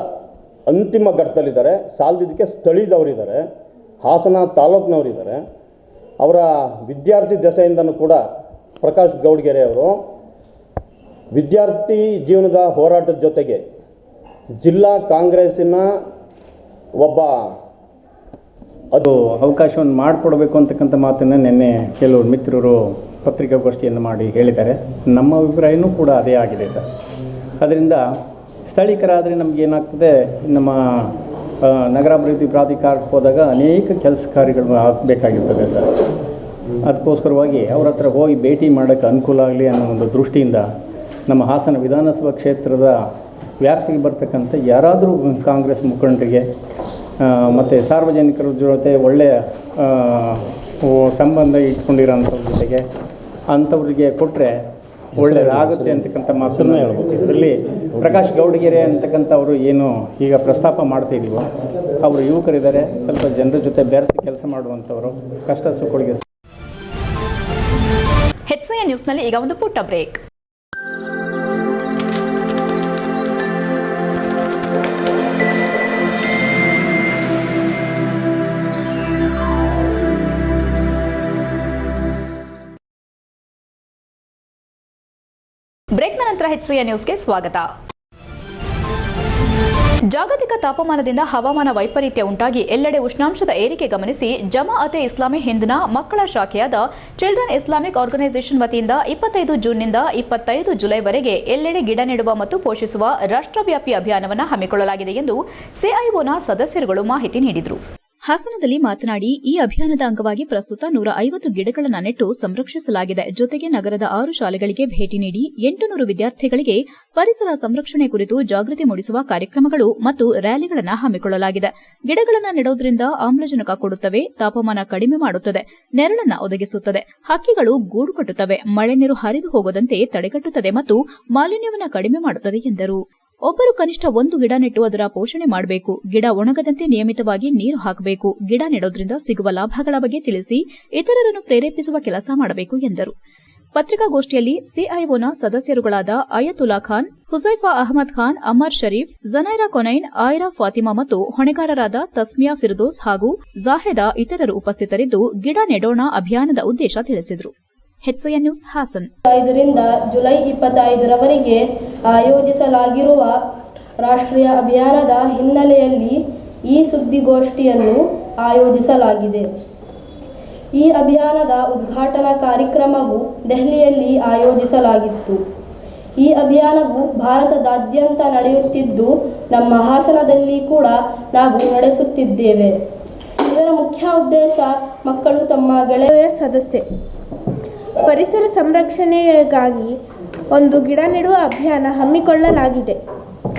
ಅಂತಿಮ ಘಟ್ಟದಲ್ಲಿದ್ದಾರೆ. ಸಾಲದಿದ್ದಕ್ಕೆ ಸ್ಥಳೀಯದವರಿದ್ದಾರೆ. ಹಾಸನ ತಾಲೂಕಿನವರಿದ್ದಾರೆ. ಅವರ ವಿದ್ಯಾರ್ಥಿ ದೆಸೆಯಿಂದನೂ ಕೂಡ ಪ್ರಕಾಶ್ ಗೌಡ್ಗೆರೆ ಅವರು ವಿದ್ಯಾರ್ಥಿ ಜೀವನದ ಹೋರಾಟದ ಜೊತೆಗೆ ಜಿಲ್ಲಾ ಕಾಂಗ್ರೆಸ್ಸಿನ ಒಬ್ಬ ಅದು ಅವಕಾಶವನ್ನು ಮಾಡಿಕೊಡ್ಬೇಕು ಅಂತಕ್ಕಂಥ ಮಾತನ್ನು ನಿನ್ನೆ ಕೆಲವು ಮಿತ್ರರು ಪತ್ರಿಕಾಗೋಷ್ಠಿಯನ್ನು ಮಾಡಿ ಹೇಳಿದ್ದಾರೆ. ನಮ್ಮ ಅಭಿಪ್ರಾಯವೂ ಕೂಡ ಅದೇ ಆಗಿದೆ ಸರ್. ಅದರಿಂದ ಸ್ಥಳೀಕರಾದರೆ ನಮಗೇನಾಗ್ತದೆ ನಮ್ಮ ನಗರಾಭಿವೃದ್ಧಿ ಪ್ರಾಧಿಕಾರಕ್ಕೆ ಹೋದಾಗ ಅನೇಕ ಕೆಲಸ ಕಾರ್ಯಗಳು ಆಗಬೇಕಾಗಿರ್ತದೆ ಸರ್. ಅದಕ್ಕೋಸ್ಕರವಾಗಿ ಅವ್ರ ಹತ್ರ ಹೋಗಿ ಭೇಟಿ ಮಾಡೋಕ್ಕೆ ಅನುಕೂಲ ಆಗಲಿ ಅನ್ನೋ ಒಂದು ದೃಷ್ಟಿಯಿಂದ ನಮ್ಮ ಹಾಸನ ವಿಧಾನಸಭಾ ಕ್ಷೇತ್ರದ ವ್ಯಾಪ್ತಿಗೆ ಬರ್ತಕ್ಕಂಥ ಯಾರಾದರೂ ಕಾಂಗ್ರೆಸ್ ಮುಖಂಡರಿಗೆ ಮತ್ತು ಸಾರ್ವಜನಿಕರ ಜೊತೆ ಒಳ್ಳೆಯ ಓ- ಸಂಬಂಧ ಇಟ್ಕೊಂಡಿರೋಂಥವ್ರ ಜೊತೆಗೆ ಅಂಥವ್ರಿಗೆ ಕೊಟ್ಟರೆ ಒಳ್ಳೆಯದಾಗುತ್ತೆ ಅಂತಕ್ಕಂಥ ಮಾತನ್ನು ಹೇಳ್ಬೋದು ಇದರಲ್ಲಿ ಪ್ರಕಾಶ್ ಗೌಡಗೆರೆ ಅಂತಕ್ಕಂಥವ್ರು ಏನು ಈಗ ಪ್ರಸ್ತಾಪ ಮಾಡ್ತಿದ್ದೀವೋ ಅವರು ಯುವಕರಿದ್ದಾರೆ ಸ್ವಲ್ಪ ಜನರ ಜೊತೆ ಬೇರೆ ಕೆಲಸ ಮಾಡುವಂಥವ್ರು ಕಷ್ಟ ಸುಖಗಳಿಗೆ ಹೆಚ್ಐಎನ್ ನ್ಯೂಸ್ನಲ್ಲಿ ಈಗ ಒಂದು ಪುಟ್ಟ ಬ್ರೇಕ್. ನಂತರ ಹೆಚ್ಐಎನ್ ನ್ಯೂಸ್ಗೆ ಸ್ವಾಗತ. ಜಾಗತಿಕ ತಾಪಮಾನದಿಂದ ಹವಾಮಾನ ವೈಪರೀತ್ಯ ಉಂಟಾಗಿ ಎಲ್ಲೆಡೆ ಉಷ್ಣಾಂಶದ ಏರಿಕೆ ಗಮನಿಸಿ ಜಮಾ ಅತೆ ಇಸ್ಲಾಮಿ ಹಿಂದ್ನ ಮಕ್ಕಳ ಶಾಖೆಯಾದ ಚಿಲ್ಡ್ರನ್ ಇಸ್ಲಾಮಿಕ್ ಆರ್ಗನೈಸೇಷನ್ ವತಿಯಿಂದ ಇಪ್ಪತ್ತೈದು ಜೂನ್ನಿಂದ ಇಪ್ಪತ್ತೈದು ಜುಲೈವರೆಗೆ ಎಲ್ಲೆಡೆ ಗಿಡ ನೆಡುವ ಮತ್ತು ಪೋಷಿಸುವ ರಾಷ್ಟ್ರವ್ಯಾಪಿ ಅಭಿಯಾನವನ್ನು ಹಮ್ಮಿಕೊಳ್ಳಲಾಗಿದೆ ಎಂದು ಸಿಐಒನ ಸದಸ್ಯರುಗಳು ಮಾಹಿತಿ ನೀಡಿದರು. ಹಾಸನದಲ್ಲಿ ಮಾತನಾಡಿ, ಈ ಅಭಿಯಾನದ ಅಂಗವಾಗಿ ಪ್ರಸ್ತುತ ನೂರ ಐವತ್ತು ಗಿಡಗಳನ್ನು ನೆಟ್ಟು ಸಂರಕ್ಷಿಸಲಾಗಿದೆ. ಜೊತೆಗೆ ನಗರದ ಆರು ಶಾಲೆಗಳಿಗೆ ಭೇಟಿ ನೀಡಿ ಎಂಟುನೂರು ವಿದ್ಯಾರ್ಥಿಗಳಿಗೆ ಪರಿಸರ ಸಂರಕ್ಷಣೆ ಕುರಿತು ಜಾಗೃತಿ ಮೂಡಿಸುವ ಕಾರ್ಯಕ್ರಮಗಳು ಮತ್ತು ರ್ಯಾಲಿಗಳನ್ನು ಹಮ್ಮಿಕೊಳ್ಳಲಾಗಿದೆ. ಗಿಡಗಳನ್ನು ನೆಡೋದ್ರಿಂದ ಆಮ್ಲಜನಕ ಕೊಡುತ್ತವೆ, ತಾಪಮಾನ ಕಡಿಮೆ ಮಾಡುತ್ತದೆ, ನೆರಳನ್ನು ಒದಗಿಸುತ್ತದೆ. ಹಕ್ಕಿಗಳು ಗೂಡು ಕಟ್ಟುತ್ತವೆ ಮಳೆ ನೀರು ಹರಿದು ಹೋಗದಂತೆ ತಡೆಗಟ್ಟುತ್ತದೆ ಮತ್ತು ಮಾಲಿನ್ಯವನ್ನು ಕಡಿಮೆ ಮಾಡುತ್ತದೆ ಎಂದರು. ಒಬ್ಬರು ಕನಿಷ್ಠ ಒಂದು ಗಿಡ ನೆಟ್ಟು ಅದರ ಪೋಷಣೆ ಮಾಡಬೇಕು. ಗಿಡ ಒಣಗದಂತೆ ನಿಯಮಿತವಾಗಿ ನೀರು ಹಾಕಬೇಕು. ಗಿಡ ನೆಡೋದ್ರಿಂದ ಸಿಗುವ ಲಾಭಗಳ ಬಗ್ಗೆ ತಿಳಿಸಿ ಇತರರನ್ನು ಪ್ರೇರೇಪಿಸುವ ಕೆಲಸ ಮಾಡಬೇಕು ಎಂದರು. ಪತ್ರಿಕಾಗೋಷ್ಠಿಯಲ್ಲಿ ಸಿಐಒನ ಸದಸ್ಯರುಗಳಾದ ಅಯತುಲ್ಲಾ ಖಾನ್, ಹುಸೈಫಾ ಅಹಮದ್ ಖಾನ್, ಅಮರ್ ಶರೀಫ್, ಜನೈರಾ ಕೊನೈನ್, ಆಯ್ರಾ ಫಾತಿಮಾ ಮತ್ತು ಹೊಣೆಗಾರರಾದ ತಸ್ಮಿಯಾ ಫಿರ್ದೋಸ್ ಹಾಗೂ ಜಾಹೆದಾ ಇತರರು ಉಪಸ್ಥಿತರಿದ್ದು ಗಿಡ ನೆಡೋಣ ಅಭಿಯಾನದ ಉದ್ದೇಶ ತಿಳಿಸಿದರು. ಹೆಚ್ಐಎನ್ ನ್ಯೂಸ್ ಹಾಸನ್ ಐದರಿಂದ ಜುಲೈ ಇಪ್ಪತ್ತೈದರವರೆಗೆ ಆಯೋಜಿಸಲಾಗಿರುವ ರಾಷ್ಟ್ರೀಯ ಅಭಿಯಾನದ ಹಿನ್ನೆಲೆಯಲ್ಲಿ ಈ ಸುದ್ದಿಗೋಷ್ಠಿಯನ್ನು ಆಯೋಜಿಸಲಾಗಿದೆ. ಈ ಅಭಿಯಾನದ ಉದ್ಘಾಟನಾ ಕಾರ್ಯಕ್ರಮವು ದೆಹಲಿಯಲ್ಲಿ ಆಯೋಜಿಸಲಾಗಿತ್ತು. ಈ ಅಭಿಯಾನವು ಭಾರತದಾದ್ಯಂತ ನಡೆಯುತ್ತಿದ್ದು, ನಮ್ಮ ಹಾಸನದಲ್ಲಿ ಕೂಡ ನಾವು ನಡೆಸುತ್ತಿದ್ದೇವೆ. ಇದರ ಮುಖ್ಯ ಉದ್ದೇಶ ಮಕ್ಕಳು ತಮ್ಮ ಗೆಳೆಯ ಸದಸ್ಯೆ ಪರಿಸರ ಸಂರಕ್ಷಣೆಗಾಗಿ ಒಂದು ಗಿಡ ನೆಡುವ ಅಭಿಯಾನ ಹಮ್ಮಿಕೊಳ್ಳಲಾಗಿದೆ.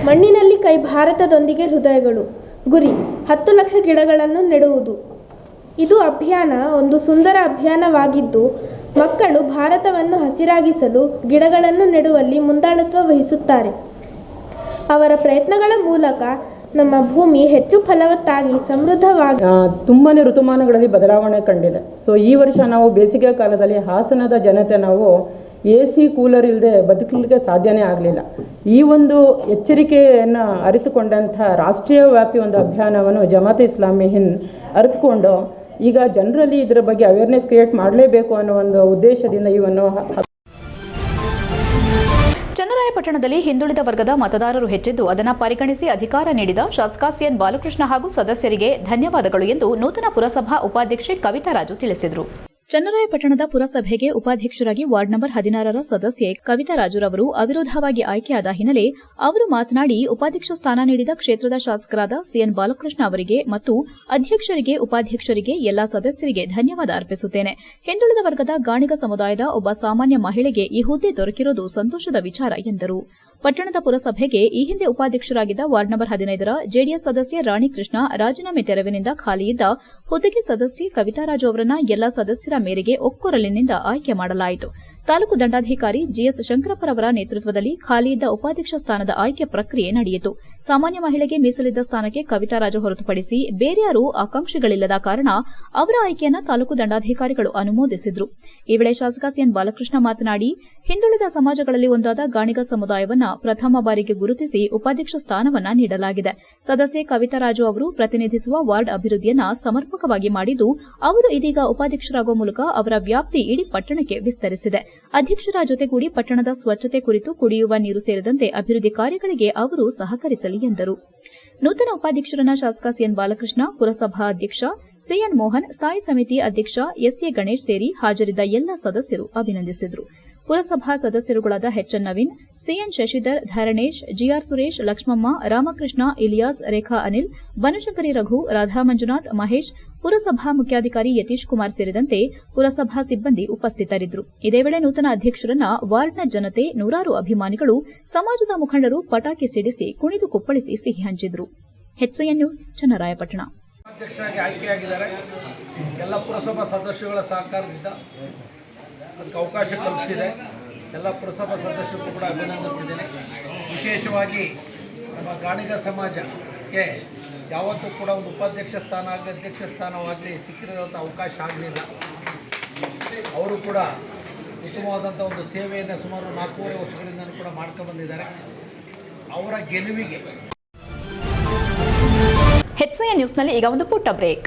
ಮಣ್ಣಿನಲ್ಲಿ ಕೈ ಭಾರತದೊಂದಿಗೆ ಹೃದಯಗಳು. ಗುರಿ, ಹತ್ತು ಲಕ್ಷ ಗಿಡಗಳನ್ನು ನೆಡುವುದು. ಇದು ಅಭಿಯಾನ ಒಂದು ಸುಂದರ ಅಭಿಯಾನವಾಗಿದ್ದು, ಮಕ್ಕಳು ಭಾರತವನ್ನು ಹಸಿರಾಗಿಸಲು ಗಿಡಗಳನ್ನು ನೆಡುವಲ್ಲಿ ಮುಂದಾಳತ್ವ ವಹಿಸುತ್ತಾರೆ. ಅವರ ಪ್ರಯತ್ನಗಳ ಮೂಲಕ ನಮ್ಮ ಭೂಮಿ ಹೆಚ್ಚು ಫಲವತ್ತಾಗಿ ಸಮೃದ್ಧವಾಗಿ ತುಂಬಾ ಋತುಮಾನಗಳಲ್ಲಿ ಬದಲಾವಣೆ ಕಂಡಿದೆ. ಸೊ ಈ ವರ್ಷ ನಾವು ಬೇಸಿಗೆ ಕಾಲದಲ್ಲಿ ಹಾಸನದ ಜನತೆ ನಾವು ಎ ಸಿ ಕೂಲರ್ ಇಲ್ಲದೆ ಬದುಕಲಿಕ್ಕೆ ಸಾಧ್ಯನೇ ಆಗಲಿಲ್ಲ. ಈ ಒಂದು ಎಚ್ಚರಿಕೆಯನ್ನು ಅರಿತುಕೊಂಡಂಥ ರಾಷ್ಟ್ರೀಯ ವ್ಯಾಪಿ ಒಂದು ಅಭಿಯಾನವನ್ನು ಜಮಾತ್ ಇಸ್ಲಾಮಿ ಹಿಂದ್ ಅರಿತುಕೊಂಡು ಈಗ ಜನರಲ್ಲಿ ಇದರ ಬಗ್ಗೆ ಅವೇರ್ನೆಸ್ ಕ್ರಿಯೇಟ್ ಮಾಡಲೇಬೇಕು ಅನ್ನೋ ಒಂದು ಉದ್ದೇಶದಿಂದ ಇವನ್ನು ಚನ್ನರಾಯಪಟ್ಟಣದಲ್ಲಿ ಹಿಂದುಳಿದ ವರ್ಗದ ಮತದಾರರು ಹೆಚ್ಚಿದ್ದು, ಅದನ್ನು ಪರಿಗಣಿಸಿ ಅಧಿಕಾರ ನೀಡಿದ ಶಾಸಕ ಸಿಎನ್ ಬಾಲಕೃಷ್ಣ ಹಾಗೂ ಸದಸ್ಯರಿಗೆ ಧನ್ಯವಾದಗಳು ಎಂದು ನೂತನ ಪುರಸಭಾ ಉಪಾಧ್ಯಕ್ಷೆ ಕವಿತಾ ರಾಜು ತಿಳಿಸಿದರು. ಚನ್ನರಾಯಪಟ್ಟಣದ ಪುರಸಭೆಗೆ ಉಪಾಧ್ಯಕ್ಷರಾಗಿ ವಾರ್ಡ್ ನಂಬರ್ ಹದಿನಾರರ ಸದಸ್ಯೆ ಕವಿತಾ ರಾಜುರವರು ಅವಿರೋಧವಾಗಿ ಆಯ್ಕೆಯಾದ ಹಿನ್ನೆಲೆ ಅವರು ಮಾತನಾಡಿ, ಉಪಾಧ್ಯಕ್ಷ ಸ್ಥಾನ ನೀಡಿದ ಕ್ಷೇತ್ರದ ಶಾಸಕರಾದ ಸಿಎನ್ ಬಾಲಕೃಷ್ಣ ಅವರಿಗೆ ಮತ್ತು ಅಧ್ಯಕ್ಷರಿಗೆ, ಉಪಾಧ್ಯಕ್ಷರಿಗೆ ಎಲ್ಲಾ ಸದಸ್ಯರಿಗೆ ಧನ್ಯವಾದ ಅರ್ಪಿಸುತ್ತೇನೆ. ಹಿಂದುಳಿದ ವರ್ಗದ ಗಾಣಿಗ ಸಮುದಾಯದ ಒಬ್ಬ ಸಾಮಾನ್ಯ ಮಹಿಳೆಗೆ ಈ ಹುದ್ದೆ ದೊರಕಿರುವುದು ಸಂತೋಷದ ವಿಚಾರ ಎಂದರು. ಪಟ್ಟಣದ ಪುರಸಭೆಗೆ ಈ ಹಿಂದೆ ಉಪಾಧ್ಯಕ್ಷರಾಗಿದ್ದ ವಾರ್ಡ್ ನಂಬರ್ ಹದಿನೈದರ ಜೆಡಿಎಸ್ ಸದಸ್ಯ ರಾಣಿ ಕೃಷ್ಣ ರಾಜೀನಾಮೆ ತೆರವಿನಿಂದ ಖಾಲಿಯಿದ್ದ ಹುದ್ದೆಗೆ ಸದಸ್ಯೆ ಕವಿತಾರಾಜು ಅವರನ್ನ ಎಲ್ಲಾ ಸದಸ್ಯರ ಮೇರೆಗೆ ಒಕ್ಕೊರಲಿನಿಂದ ಆಯ್ಕೆ ಮಾಡಲಾಯಿತು. ತಾಲೂಕು ದಂಡಾಧಿಕಾರಿ ಜಿಎಸ್ ಶಂಕರಪ್ಪರವರ ನೇತೃತ್ವದಲ್ಲಿ ಖಾಲಿಯಿದ್ದ ಉಪಾಧ್ಯಕ್ಷ ಸ್ಥಾನದ ಆಯ್ಕೆ ಪ್ರಕ್ರಿಯೆ ನಡೆಯಿತು. ಸಾಮಾನ್ಯ ಮಹಿಳೆಗೆ ಮೀಸಲಿದ್ದ ಸ್ಥಾನಕ್ಕೆ ಕವಿತಾ ರಾಜು ಹೊರತುಪಡಿಸಿ ಬೇರ್ಯಾರು ಆಕಾಂಕ್ಷಿಗಳಿಲ್ಲದ ಕಾರಣ ಅವರ ಆಯ್ಕೆಯನ್ನು ತಾಲೂಕು ದಂಡಾಧಿಕಾರಿಗಳು ಅನುಮೋದಿಸಿದ್ರು. ಈ ವೇಳೆ ಶಾಸಕ ಸಿಎನ್ ಬಾಲಕೃಷ್ಣ ಮಾತನಾಡಿ, ಹಿಂದುಳಿದ ಸಮಾಜಗಳಲ್ಲಿ ಒಂದಾದ ಗಾಣಿಗ ಸಮುದಾಯವನ್ನ ಪ್ರಥಮ ಬಾರಿಗೆ ಗುರುತಿಸಿ ಉಪಾಧ್ಯಕ್ಷ ಸ್ಥಾನವನ್ನ ನೀಡಲಾಗಿದೆ. ಸದಸ್ಯೆ ಕವಿತಾ ರಾಜು ಅವರು ಪ್ರತಿನಿಧಿಸುವ ವಾರ್ಡ್ ಅಭಿವೃದ್ಧಿಯನ್ನ ಸಮರ್ಪಕವಾಗಿ ಮಾಡಿದ್ದು, ಅವರು ಇದೀಗ ಉಪಾಧ್ಯಕ್ಷರಾಗುವ ಮೂಲಕ ಅವರ ವ್ಯಾಪ್ತಿ ಇಡೀ ಪಟ್ಟಣಕ್ಕೆ ವಿಸ್ತರಿಸಿದೆ. ಅಧ್ಯಕ್ಷರ ಜೊತೆಗೂಡಿ ಪಟ್ಟಣದ ಸ್ವಚ್ಛತೆ ಕುರಿತು ಕುಡಿಯುವ ನೀರು ಸೇರಿದಂತೆ ಅಭಿವೃದ್ಧಿ ಕಾರ್ಯಗಳಿಗೆ ಅವರು ಸಹಕರಿಸಲಿ ಎಂದರು. ನೂತನ ಉಪಾಧ್ಯಕ್ಷರನ್ನ ಶಾಸಕ ಸಿಎನ್ ಬಾಲಕೃಷ್ಣ, ಪುರಸಭಾ ಅಧ್ಯಕ್ಷ ಸಿಎನ್ ಮೋಹನ್, ಸ್ಥಾಯಿ ಸಮಿತಿ ಅಧ್ಯಕ್ಷ ಎಸ್ಎ ಗಣೇಶ್ ಸೇರಿ ಹಾಜರಿದ್ದ ಎಲ್ಲ ಸದಸ್ಯರು ಅಭಿನಂದಿಸಿದರು. ಪುರಸಭಾ ಸದಸ್ಯರುಗಳಾದ HN Naveen CN Shashidhar, Dharanesh, GR Suresh, Lakshmamma, Ramakrishna, Iliyas, Rekha Anil, Banashankari Raghu, Radha Manjunath, Mahesh, ಪುರಸಭಾ ಮುಖ್ಯಾಧಿಕಾರಿ ಯತೀಶ್ ಕುಮಾರ್ ಸೇರಿದಂತೆ ಪುರಸಭಾ ಸಿಬ್ಬಂದಿ ಉಪಸ್ಥಿತರಿದ್ದರು. ಇದೇ ವೇಳೆ ನೂತನ ಅಧ್ಯಕ್ಷರನ್ನ ವಾರ್ಡ್ನ ಜನತೆ ನೂರಾರು ಅಭಿಮಾನಿಗಳು ಸಮಾಜದ ಮುಖಂಡರು ಪಟಾಕಿ ಸಿಡಿಸಿ ಕುಣಿದು ಕುಪ್ಪಳಿಸಿ ಸಿಹಿ ಹಂಚಿದ್ರು. ನ್ಯೂಸ್, ಚನ್ನರಾಯಪಟ್ಟಣ. ಅಧ್ಯಕ್ಷರಾಗಿ ಆಯ್ಕೆಯಾಗಿದ್ದಾರೆ. ಎಲ್ಲ ಪುರಸಭಾ ಸದಸ್ಯಗಳ ಸಹಕಾರದಿಂದ ಅದಕ್ಕೆ ಅವಕಾಶ ಕಲ್ಪಿಸಿದೆ. ಎಲ್ಲ ಪುರಸಭಾ ಸದಸ್ಯರು ಕೂಡ ಅಭಿನಂದಿಸ್ತಿದ್ದೇನೆ. ವಿಶೇಷವಾಗಿ ನಮ್ಮ ಗಾಣಿಗ ಸಮಾಜಕ್ಕೆ ಯಾವತ್ತೂ ಕೂಡ ಒಂದು ಉಪಾಧ್ಯಕ್ಷ ಸ್ಥಾನ ಆಗಲಿ ಅಧ್ಯಕ್ಷ ಸ್ಥಾನವಾಗಲಿ ಸಿಕ್ಕಿರೋಂಥ ಅವಕಾಶ ಆಗಲಿಲ್ಲ. ಅವರು ಕೂಡ ಉತ್ತಮವಾದಂಥ ಒಂದು ಸೇವೆಯನ್ನು ಸುಮಾರು ನಾಲ್ಕೂವರೆ ವರ್ಷಗಳಿಂದ ಕೂಡ ಮಾಡ್ಕೊಂಡು ಬಂದಿದ್ದಾರೆ. ಅವರ ಗೆಲುವಿಗೆ ಹೆಚ್ಸಿಎ ನ್ಯೂಸ್ನಲ್ಲಿ ಈಗ ಒಂದು ಪುಟ್ಟ ಬ್ರೇಕ್.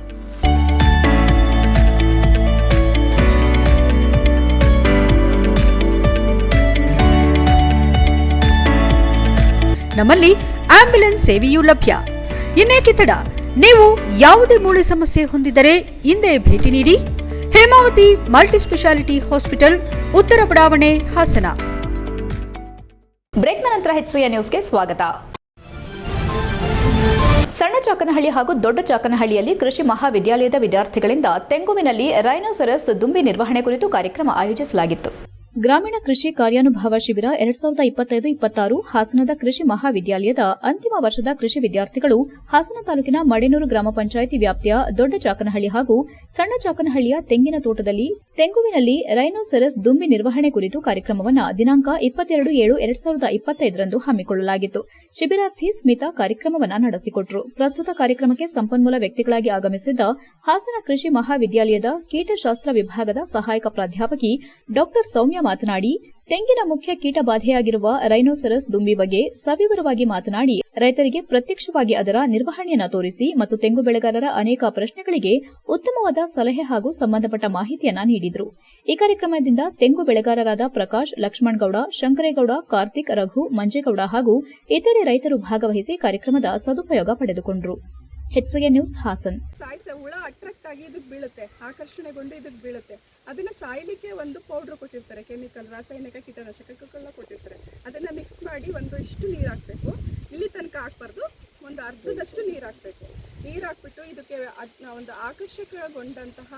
ನಮ್ಮಲ್ಲಿ ಆಂಬ್ಯುಲೆನ್ಸ್ ಸೇವೆಯೂ ಲಭ್ಯ. ಇನ್ನೇಕೆ ತಡ? ನೀವು ಯಾವುದೇ ಮೂಳೆ ಸಮಸ್ಯೆ ಹೊಂದಿದರೆ ಹಿಂದೆ ಭೇಟಿ ನೀಡಿ. ಹೇಮಾವತಿ ಮಲ್ಟಿಸ್ಪೆಷಾಲಿಟಿ ಹಾಸ್ಪಿಟಲ್, ಉತ್ತರ ಬಡಾವಣೆ, ಹಾಸನ. ಬ್ರೇಕ್ ನಂತರ ಹೆಚ್ಚಿಯ ನ್ಯೂಸ್ಗೆ ಸ್ವಾಗತ. ಸಣ್ಣ ಚಾಕನಹಳ್ಳಿ ಹಾಗೂ ದೊಡ್ಡ ಚಾಕನಹಳ್ಳಿಯಲ್ಲಿ ಕೃಷಿ ಮಹಾವಿದ್ಯಾಲಯದ ವಿದ್ಯಾರ್ಥಿಗಳಿಂದ ತೆಂಗುವಿನಲ್ಲಿ ರೈನೋಸರಸ್ ದುಂಬಿ ನಿರ್ವಹಣೆ ಕುರಿತು ಕಾರ್ಯಕ್ರಮ ಆಯೋಜಿಸಲಾಗಿತ್ತು. ಗ್ರಾಮೀಣ ಕೃಷಿ ಕಾರ್ಯಾನುಭವ ಶಿಬಿರ ಎರಡ್ ಸಾವಿರದ ಇಪ್ಪತ್ತೈದು, ಇಪ್ಪತ್ತಾರು, ಹಾಸನದ ಕೃಷಿ ಮಹಾವಿದ್ಯಾಲಯದ ಅಂತಿಮ ವರ್ಷದ ಕೃಷಿ ವಿದ್ಯಾರ್ಥಿಗಳು ಹಾಸನ ತಾಲೂಕಿನ ಮಡೇನೂರು ಗ್ರಾಮ ಪಂಚಾಯಿತಿ ವ್ಯಾಪ್ತಿಯ ದೊಡ್ಡ ಚಾಕನಹಳ್ಳಿ ಹಾಗೂ ಸಣ್ಣ ಚಾಕನಹಳ್ಳಿಯ ತೆಂಗಿನ ತೋಟದಲ್ಲಿ ತೆಂಗುವಿನಲ್ಲಿ ರೈನೋಸೆರಸ್ ದುಂಬಿ ನಿರ್ವಹಣೆ ಕುರಿತು ಕಾರ್ಯಕ್ರಮವನ್ನು ದಿನಾಂಕ ಇಪ್ಪತ್ತೆರಡು ಏಳು ಎರಡ್ ಸಾವಿರದ ಇಪ್ಪತ್ತೈದರಂದು ಹಮ್ಮಿಕೊಳ್ಳಲಾಗಿತ್ತು. ಶಿಬಿರಾರ್ಥಿ ಸ್ಮಿತಾ ಕಾರ್ಯಕ್ರಮವನ್ನು ನಡೆಸಿಕೊಟ್ಟರು ಪ್ರಸ್ತುತ ಕಾರ್ಯಕ್ರಮಕ್ಕೆ ಸಂಪನ್ಮೂಲ ವ್ಯಕ್ತಿಗಳಾಗಿ ಆಗಮಿಸಿದ್ದ ಹಾಸನ ಕೃಷಿ ಮಹಾವಿದ್ಯಾಲಯದ ಕೀಟಶಾಸ್ತ್ರ ವಿಭಾಗದ ಸಹಾಯಕ ಪ್ರಾಧ್ಯಾಪಕಿ ಡಾ ಸೌಮ್ಯ ಮಾತನಾಡಿ, ತೆಂಗಿನ ಮುಖ್ಯ ಕೀಟ ಬಾಧೆಯಾಗಿರುವ ರೈನೋಸರಸ್ ದುಂಬಿ ಬಗ್ಗೆ ಸವಿವರವಾಗಿ ಮಾತನಾಡಿ, ರೈತರಿಗೆ ಪ್ರತ್ಯಕ್ಷವಾಗಿ ಅದರ ನಿರ್ವಹಣೆಯನ್ನು ತೋರಿಸಿ ಮತ್ತು ತೆಂಗು ಬೆಳೆಗಾರರ ಅನೇಕ ಪ್ರಶ್ನೆಗಳಿಗೆ ಉತ್ತಮವಾದ ಸಲಹೆ ಹಾಗೂ ಸಂಬಂಧಪಟ್ಟ ಮಾಹಿತಿಯನ್ನ ನೀಡಿದರು. ಈ ಕಾರ್ಯಕ್ರಮದಿಂದ ತೆಂಗು ಬೆಳೆಗಾರರಾದ ಪ್ರಕಾಶ್, ಲಕ್ಷ್ಮಣಗೌಡ, ಶಂಕರೇಗೌಡ, ಕಾರ್ತಿಕ್, ರಘು, ಮಂಜೇಗೌಡ ಹಾಗೂ ಇತರೆ ರೈತರು ಭಾಗವಹಿಸಿ ಕಾರ್ಯಕ್ರಮದ ಸದುಪಯೋಗ ಪಡೆದುಕೊಂಡರು ಹೆಚ್ಸಿಗೆ ನ್ಯೂಸ್ ಹಾಸನ್ ಸಾಯಿಸ ಹುಳ ಅಟ್ರಾಕ್ಟ್ ಆಗಿ ಇದಕ್ಕೆ ಬೀಳುತ್ತೆ. ಆಕರ್ಷಣೆಗೊಂಡು ಇದಕ್ಕೆ ಬೀಳುತ್ತೆ. ಅದನ್ನ ಸಾಯಲಿಕ್ಕೆ ಒಂದು ಪೌಡ್ರ್ ಕೊಟ್ಟಿರ್ತಾರೆ. ಕೆಮಿಕಲ್ ರಾಸಾಯನಿಕ ಕೀಟನಾಶಕಗಳನ್ನ ಕೊಟ್ಟಿರ್ತಾರೆ. ಅದನ್ನ ಮಿಕ್ಸ್ ಮಾಡಿ ಒಂದು ಇಷ್ಟು ನೀರು ಹಾಕ್ಬೇಕು. ಇಲ್ಲಿ ತನಕ ಹಾಕ್ಬಾರ್ದು. ಒಂದು ಅರ್ಧದಷ್ಟು ನೀರು ಹಾಕ್ಬೇಕು. ನೀರು ಹಾಕ್ಬಿಟ್ಟು ಇದಕ್ಕೆ ಒಂದು ಆಕರ್ಷಕಗೊಂಡಂತಹ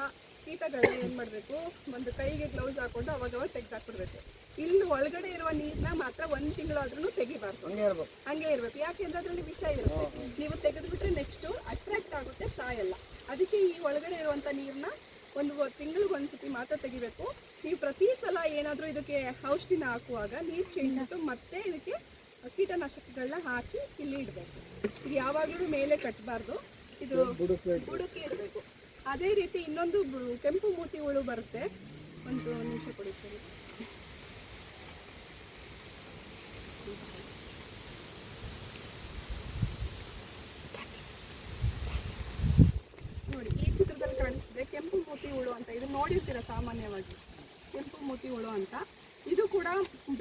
ಕೀಟಗಳನ್ನ ಏನು ಮಾಡಬೇಕು? ಒಂದು ಕೈಗೆ ಗ್ಲೌಸ್ ಹಾಕೊಂಡು ಅವಾಗ ಅವಾಗ ತೆಗೆದು ಹಾಕ್ಬಿಡ್ಬೇಕು ಇಲ್ಲಿ ಒಳಗಡೆ ಇರುವ ನೀರನ್ನ ಮಾತ್ರ ಒಂದು ತಿಂಗಳಾದ್ರೂ ತೆಗಿಬಾರ್ದು. ಹಂಗೆ ಇರ್ಬೇಕು. ಯಾಕೆಂದ್ರೆ ಅದರಲ್ಲಿ ವಿಷ ಇರುತ್ತೆ. ನೀವು ತೆಗೆದ್ಬಿಟ್ರೆ ನೆಕ್ಸ್ಟ್ ಅಟ್ರಾಕ್ಟ್ ಆಗುತ್ತೆ ಸಾಯಲ್ಲ. ಅದಕ್ಕೆ ಈ ಒಳಗಡೆ ಇರುವಂಥ ನೀರನ್ನ ಒಂದು ತಿಂಗಳಿಗೆ ಒಂದ್ಸತಿ ಮಾತ್ರ ತೆಗಿಬೇಕು. ನೀವು ಪ್ರತಿ ಸಲ ಏನಾದರೂ ಇದಕ್ಕೆ ಔಷಧಿನ ಹಾಕುವಾಗ ನೀರು ಚೇಂಜ್ ಆಯಿತು ಮತ್ತೆ ಇದಕ್ಕೆ ಕೀಟನಾಶಕಗಳನ್ನ ಹಾಕಿ ಇಲ್ಲಿ ಇಡಬೇಕು. ಇದು ಯಾವಾಗಲೂ ಮೇಲೆ ಕಟ್ಟಬಾರ್ದು ಇದು ಬುಡಕ್ಕೆ ಇರಬೇಕು ಅದೇ ರೀತಿ ಇನ್ನೊಂದು ಕೆಂಪು ಮೂತಿ ಹುಳು ಬರುತ್ತೆ. ಒಂದು ನಿಮಿಷ ಕೊಡಿ ಸರಿ ನೋಡಿ ಈ ಚಿತ್ರದಲ್ಲಿ ಕಾಣಿಸ್ತಿದೆ ಕೆಂಪು ಮೂತಿ ಹುಳು ಅಂತ ಸಾಮಾನ್ಯವಾಗಿ. ಕೆಂಪು ಮೂತಿ ಹುಳು ಅಂತ. ಇದು ಕೂಡ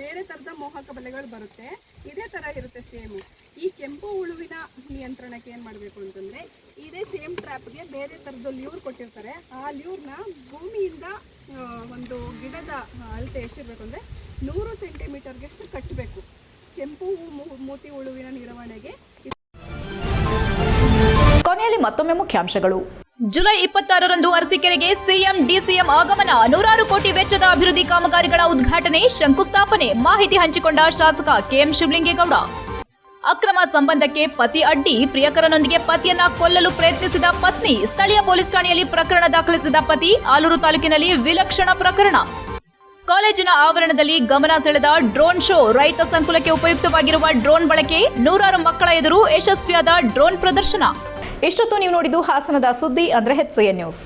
ಬೇರೆ ಥರದ ಮೋಹಕ ಬಲೆಗಳು ಬರುತ್ತೆ. ಇದೇ ಥರ ಇರುತ್ತೆ ಸೇಮು. ಈ ಕೆಂಪು ಹುಳುವಿನ ನಿಯಂತ್ರಣಕ್ಕೆ ಏನು ಮಾಡಬೇಕು ಅಂತಂದರೆ, ಇದೇ ಸೇಮ್ ಟ್ರ್ಯಾಪ್ಗೆ ಬೇರೆ ಥರದ ಲ್ಯೂರ್ ಕೊಟ್ಟಿರ್ತಾರೆ. ಆ ಲ್ಯೂರ್ನ ಭೂಮಿಯಿಂದ ಒಂದು ಗಿಡದ ಅಳತೆ ಎಷ್ಟಿರಬೇಕು ಅಂದರೆ, ನೂರು ಸೆಂಟಿಮೀಟರ್ಗೆಷ್ಟು ಕಟ್ಟಬೇಕು ಕೆಂಪು ಮೂತಿ ಹುಳುವಿನ ನಿರ್ವಹಣೆಗೆ ಕೊನೆಯಲ್ಲಿ ಮತ್ತೊಮ್ಮೆ ಮುಖ್ಯಾಂಶಗಳು. ಜುಲೈ ಇಪ್ಪತ್ತಾರರಂದು ಅರಸೀಕೆರೆಗೆ ಸಿಎಂ, ಡಿಸಿಎಂ ಆಗಮನ. ನೂರಾರು ಕೋಟಿ ವೆಚ್ಚದ ಅಭಿವೃದ್ಧಿ ಕಾಮಗಾರಿಗಳ ಉದ್ಘಾಟನೆ, ಶಂಕುಸ್ಥಾಪನೆ. ಮಾಹಿತಿ ಹಂಚಿಕೊಂಡ ಶಾಸಕ ಕೆಎಂ ಶಿವಲಿಂಗೇಗೌಡ. ಅಕ್ರಮ ಸಂಬಂಧಕ್ಕೆ ಪತಿ ಅಡ್ಡಿ. ಪ್ರಿಯಕರನೊಂದಿಗೆ ಪತಿಯನ್ನ ಕೊಲ್ಲಲು ಪ್ರಯತ್ನಿಸಿದ ಪತ್ನಿ. ಸ್ಥಳೀಯ ಪೊಲೀಸ್ ಠಾಣೆಯಲ್ಲಿ ಪ್ರಕರಣ ದಾಖಲಿಸಿದ ಪತಿ. ಆಲೂರು ತಾಲೂಕಿನಲ್ಲಿ ವಿಲಕ್ಷಣ ಪ್ರಕರಣ. ಕಾಲೇಜಿನ ಆವರಣದಲ್ಲಿ ಗಮನ ಸೆಳೆದ ಡ್ರೋನ್ ಶೋ. ರೈತ ಸಂಕುಲಕ್ಕೆ ಉಪಯುಕ್ತವಾಗಿರುವ ಡ್ರೋನ್ ಬಳಕೆ. ನೂರಾರು ಮಕ್ಕಳ ಎದುರು ಯಶಸ್ವಿಯಾದ ಡ್ರೋನ್ ಪ್ರದರ್ಶನ. ಇಷ್ಟೊತ್ತು ನೀವು ನೋಡಿದ್ದು ಹಾಸನದ ಸುದ್ದಿ ಅಂದ್ರೆ ಹೆಚ್ ನ್ಯೂಸ್.